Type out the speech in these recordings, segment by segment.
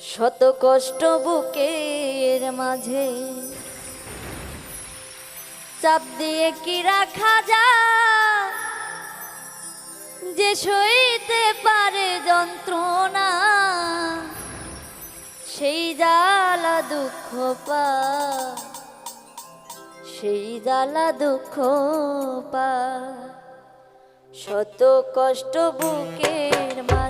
শত কষ্ট বুকের মাঝে। চাপ দিয়ে কি রাখা যায়? যে সইতে পারে যন্ত্রণা, সেই জ্বালা দুঃখ পা সেই জ্বালা দুঃখ পা শত কষ্ট বুকের মাঝে।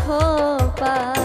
পা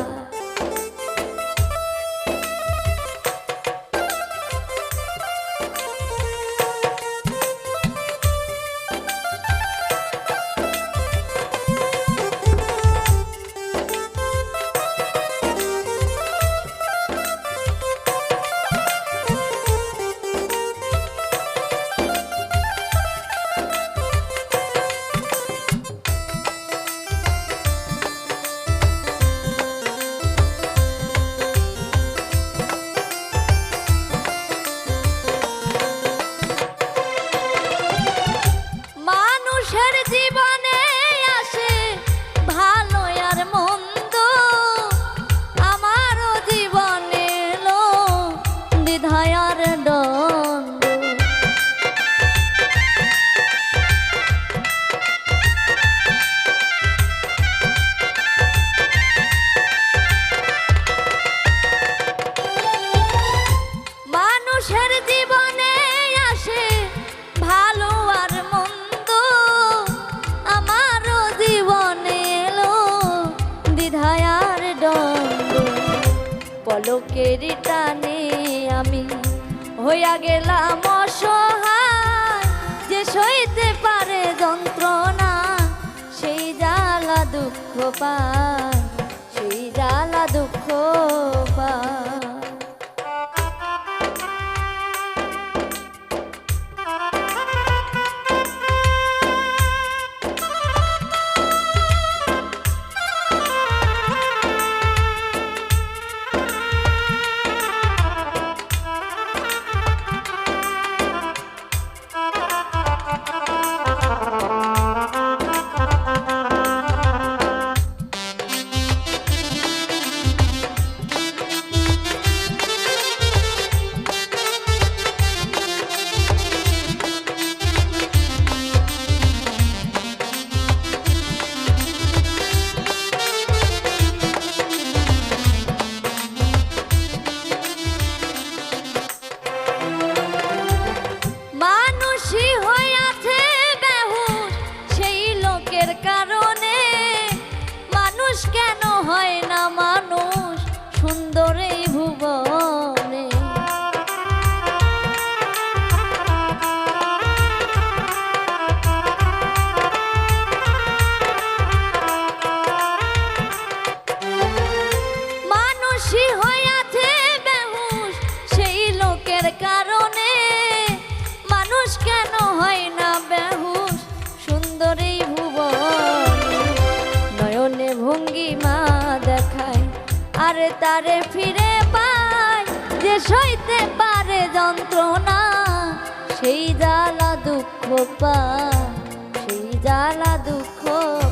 পলকের টানে আমি হইয়া গেলাম অসহায়। যে সইতে পারে যন্ত্রণা, সেই জ্বালা দুঃখ পায়, সেই জ্বালা দুঃখ তারে ফিরে পায় যে সইতে পারে যন্ত্রণা, সেই জ্বালা দুঃখ পায় সেই জ্বালা দুঃখ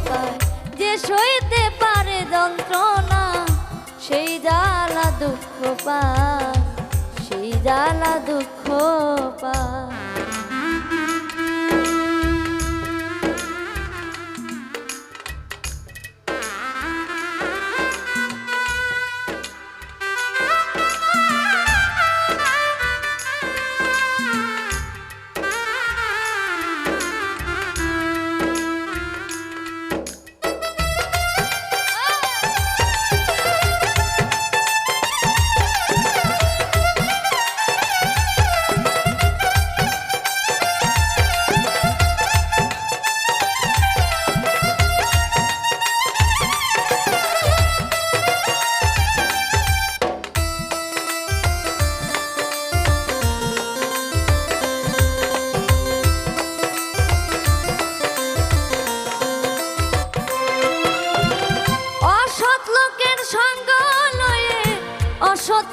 পায় যে সইতে পারে যন্ত্রণা, সেই জ্বালা দুঃখ পায় সেই জ্বালা দুঃখ পায়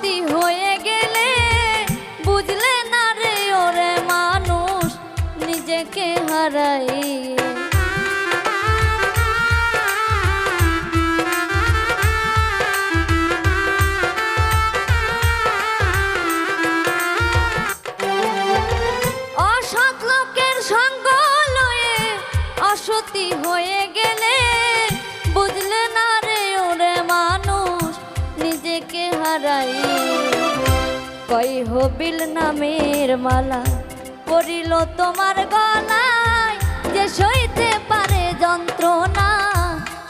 অসতী হয়ে গেলে বুঝলে না রে ওরে মানুষ নিজেকে হারাই। হারাই কই হবিল নামের মালা পড়িল তোমার গলায়। যে সইতে পারে যন্ত্রণা,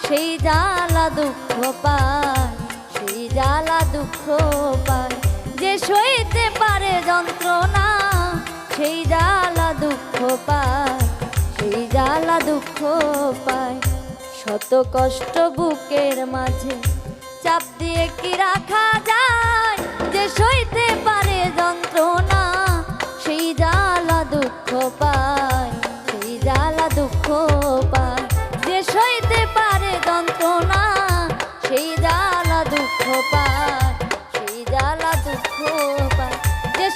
সেই জ্বালা দুঃখ পায়, সেই জ্বালা দুঃখ পায়। যে সইতে পারে যন্ত্রণা, সেই জ্বালা দুঃখ পায়, সেই জ্বালা দুঃখ পায়। শত কষ্ট বুকের মাঝে চাপ দিয়ে কি রাখা যায়? যে সইতে পারে যন্ত্রণা, সেই জ্বালা দুঃখ পায়, সেই জ্বালা দুঃখ পায়। যে সইতে পারে যন্ত্রণা, সেই জ্বালা দুঃখ পায়, সেই জ্বালা দুঃখ পায়। যে